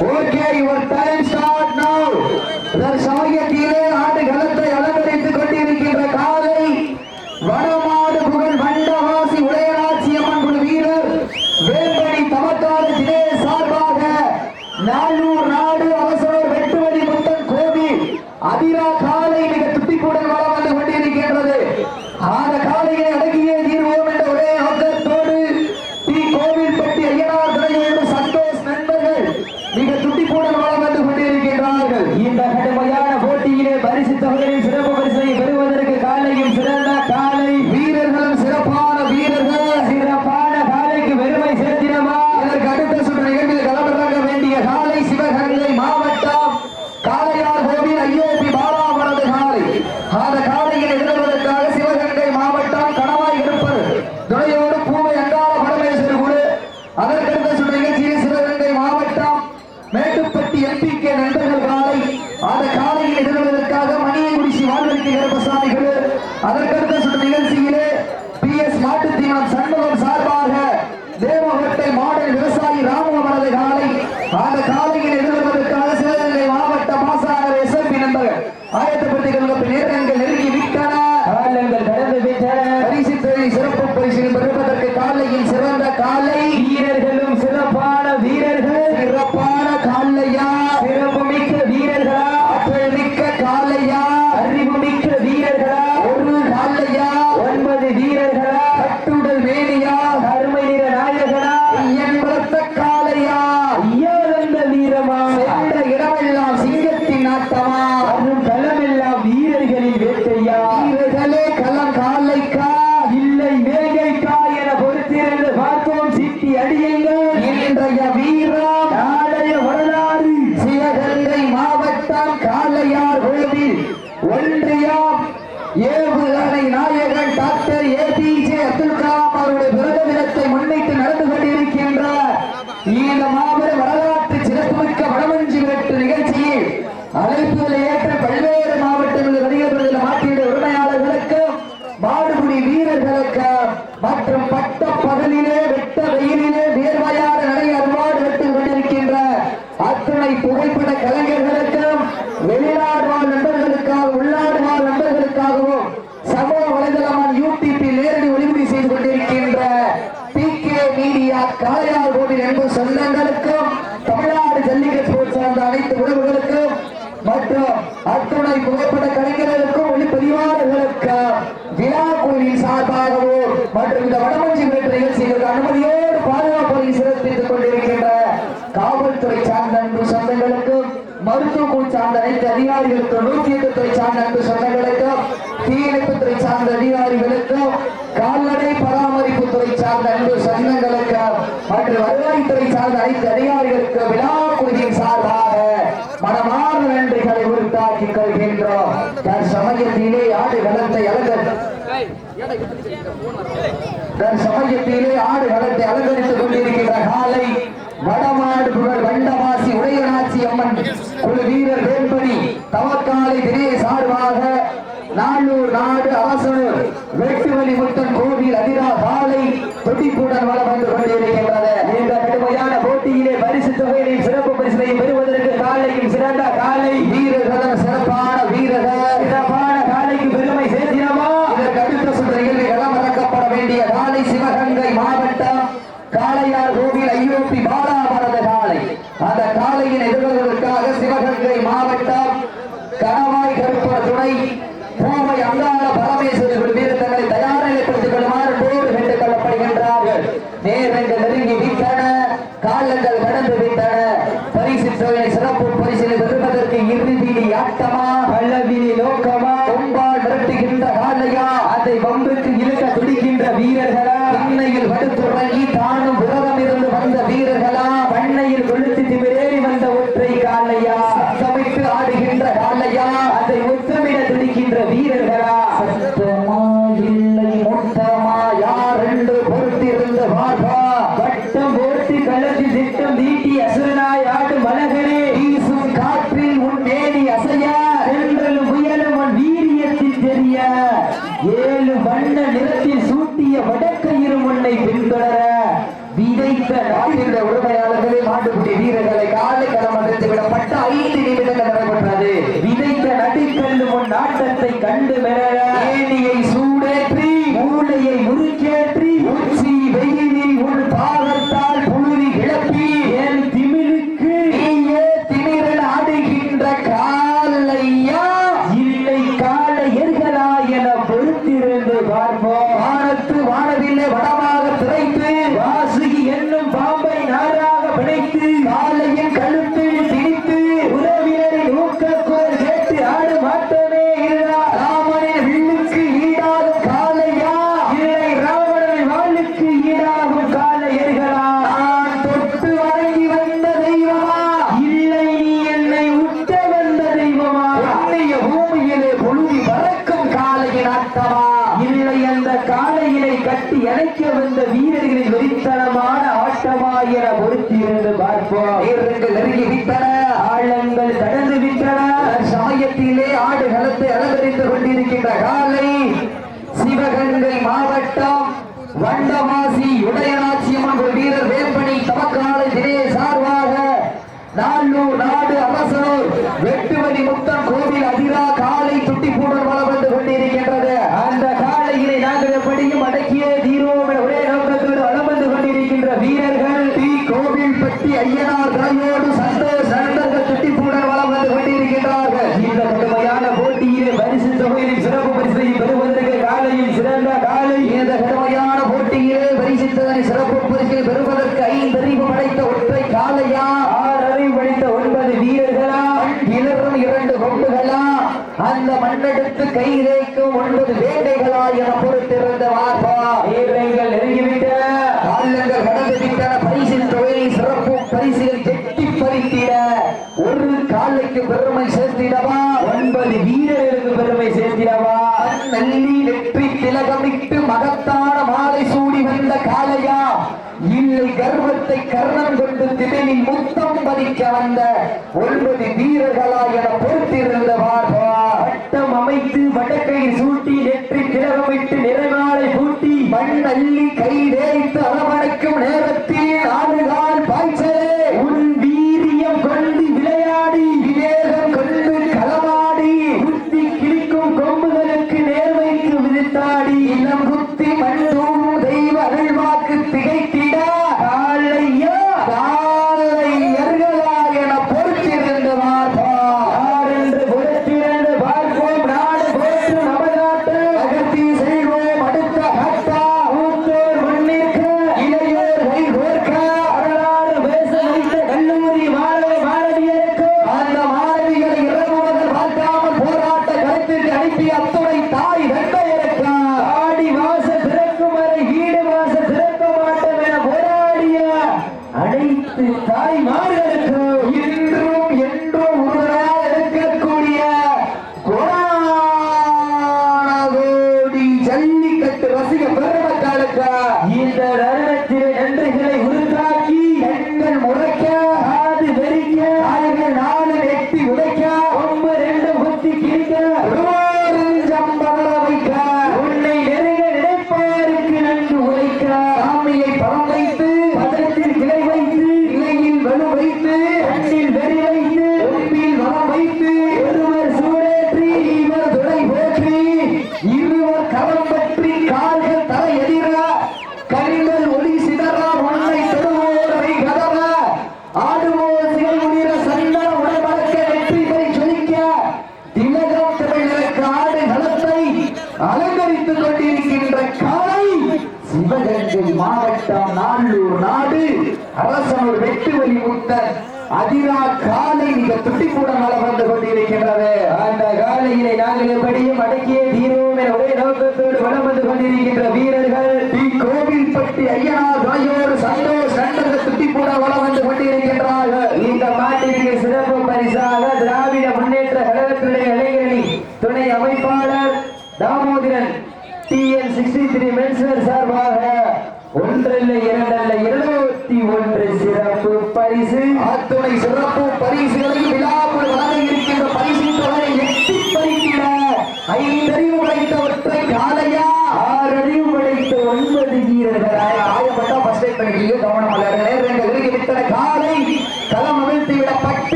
Okay, your time start now. That's all you அந்த கால வெயிலிலே வெட்ட வெயிலிலே வேர்வையாத நடை அன்பாடு வெட்டு கொண்டிருக்கின்ற அத்தனை புகைப்பட கலைஞர்களுக்கு மருத்துவம் சார்ந்த அனைத்து அதிகாரிகளுக்கும் நூற்றி எட்டு துறை சார்ந்த அன்பு சொந்தங்களுக்கும் தீயணைப்பு துறை சார்ந்த அதிகாரிகளுக்கும் கால்நடை பராமரிப்பு துறை சார்ந்த அன்பு சொந்தங்களுக்கும் மற்றும் வருவாய்த்துறை சார்ந்த அனைத்து அதிகாரிகளுக்கும் விழா குழுவின் சார்பாக மனமார்ந்த நன்றிகளை உறுத்தாக்கி கொள்கின்றோம். தற்சமயத்திலே ஆடு வளர்த்தை அலங்கரித்து சமயத்திலே ஆடு வளர்த்தை அலங்கரித்துக் கொண்டிருக்கின்ற காலை வடமாடு புகழ் வண்டமா அம்மன் குழு வீரர் வேல்மணி தவக்காலை தினேஷ் சார்பாக நாளூர் நாடு அரசனூர் வெட்டுவலி முத்தன் கோவில் அதிரா பாலை துடிப்புடன் வளம் வந்து கொண்டிருக்கின்றது இந்த கடுமையான போட்டியிலே பரிசு தொகையினை சிறப்பு பரிசினையும் பெறுவது historia ஏழு வண்ண நிறத்தில் சூட்டிய வடக்கயிறு முன்னை பின்தொடர பிழைத்து வந்து அலங்கரித்துக் கொண்டிருக்கின்ற காலை சிவகங்கை மாவட்டம் வண்டமாசி உடையநாச்சியம்மன் வீரர் வேம்பணி தமக்காலை தினேசார் கோப்பரிசில் பெறுவதற்கு ஐந்தறிவு படைத்த ஒற்றை காலையா ஆறறிவு படைத்த ஒன்பது வீரர்களா? இளரும் இரண்டு கொண்டுகளா அந்த மண்ணெடுத்து கை தேய்க்கும் ஒன்பது வேட்டைகளா என பொறுத்திருந்த வார்பா? வீரர்கள் சோதிக்க வந்த ஒன்பது வீரர்களா சித்தரித்துக் கொண்டிருக்கின்ற காலை சிவகங்கை மாவட்டம் நாளூர் நாடு. அரசனூர் வெட்டுவெளி முத்தன் அதிரா காலை மிக துட்டிப்புடன் வளர்ந்து கொண்டிருக்கின்றது. அந்த காலையினை நாங்கள் எப்படியும் அடக்கியே தீர்வோம் என ஒரே நோக்கத்தோடு வளம் வந்து கொண்டிருக்கின்ற வீரர்கள். தி கோவில்பட்டி ஐயனா தாயோர் சந்தோஷ் நண்பர்கள் துட்டிப்புடன் வளம் வந்து கொண்டிருக்கின்றார்கள். இந்த மாட்டிற்கு சிறப்பு பரிசாக திராவிட முன்னேற்ற கழகத்துடைய இளைஞரணி துணை அமைப்பாளர் தாமோதிரன் சிக்ஸ்டி த்ரீ மென்சர் சார்பாக ஒன்றல்ல இரண்டல்ல இருநூத்தி ஒன்று சிறப்பு பரிசு. அத்துணை சிறப்பு பரிசுகளை விழா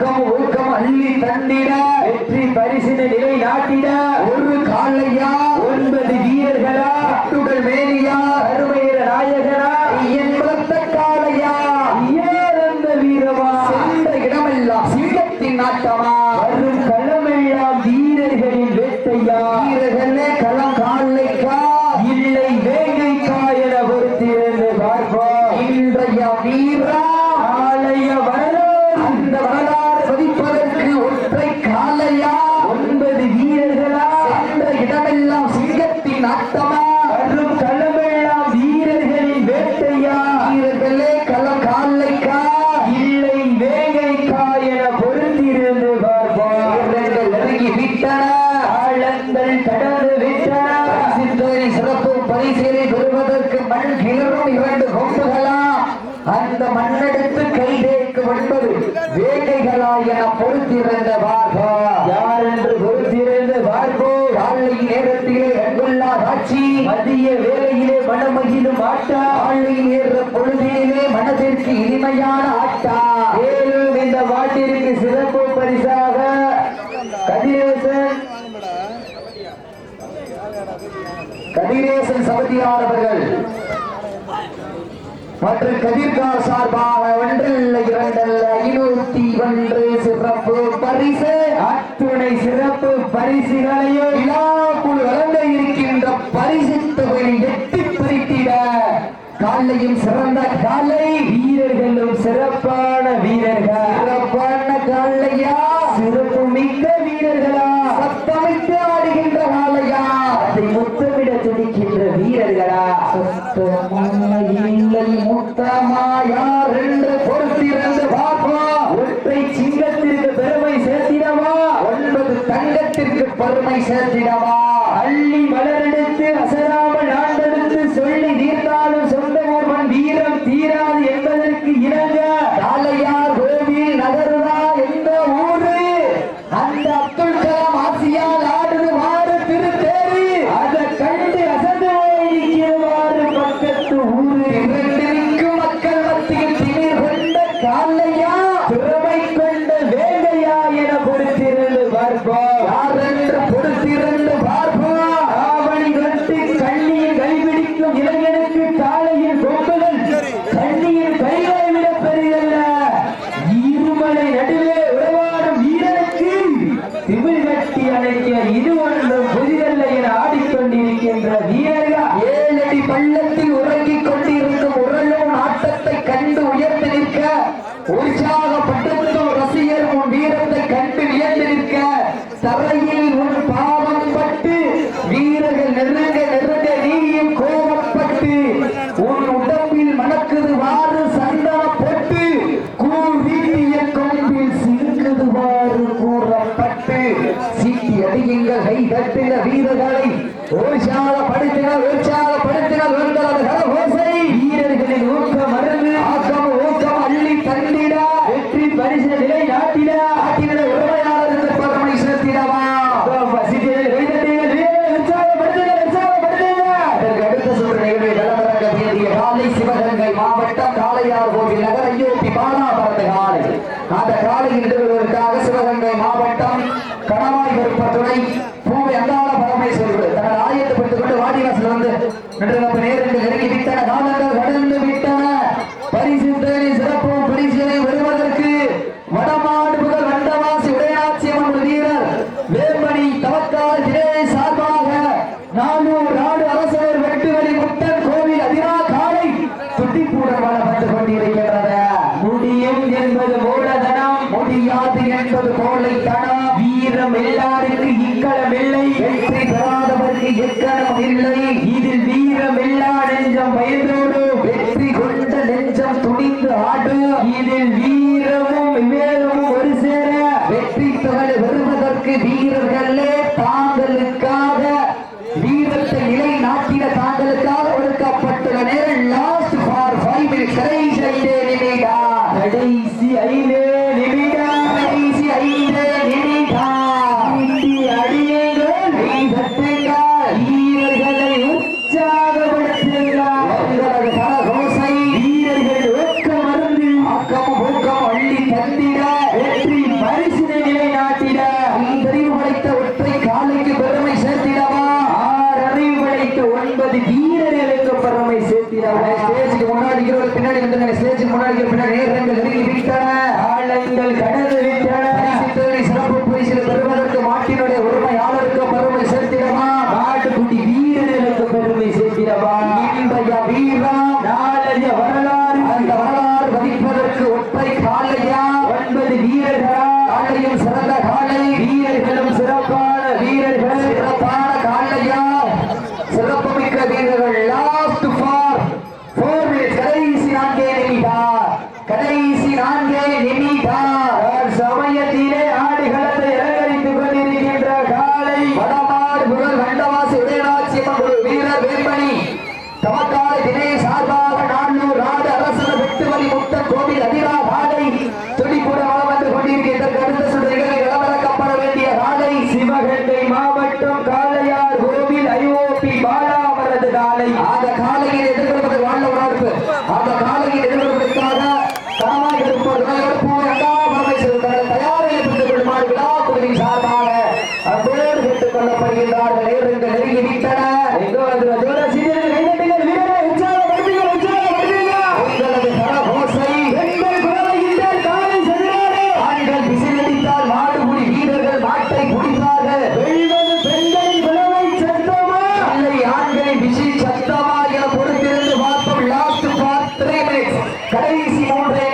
come on. Nakama. மாவட்ட கதிர்கால் சார்பாக ஒன்றல்ல இரண்டல்ல இருநூத்தி ஒன்று சிறப்பு பரிசு. அத்துணை சிறப்பு பரிசுகளையோ விழா குழு வளர்ந்த இருக்கின்ற பரிசு தொகையை எட்டி பறித்திட காலையும் சிறந்த காலை வீரர்களும் சிறப்பான வீரர்கள். சிறப்பான காலையா சிறப்பு மிக்க வீரர்களா? சத்தமிட்டு ஆடுகின்ற காலையா அதை முத்தமிட துடிக்கின்ற வீரர்களா? சத்தம் Kanan, Kanan, Kanan, Kanan, Kanan, கடைசி மூன்றே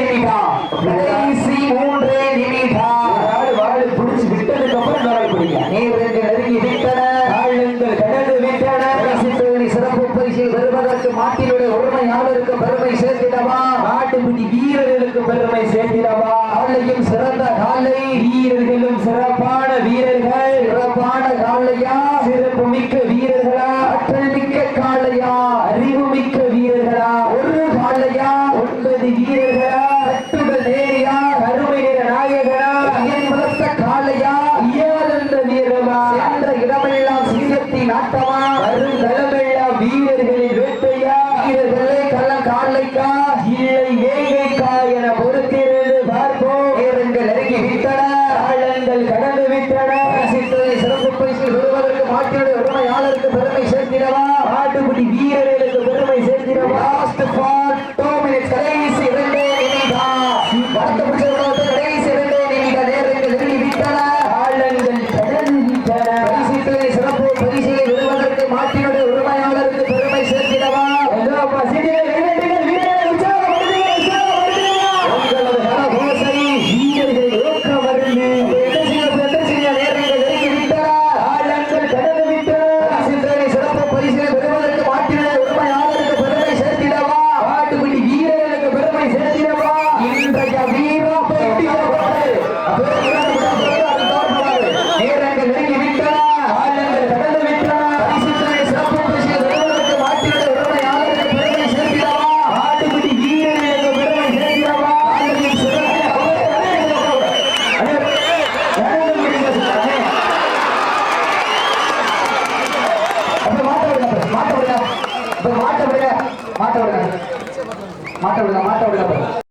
மாட்ட விடுங்க மாட்ட விடுங்க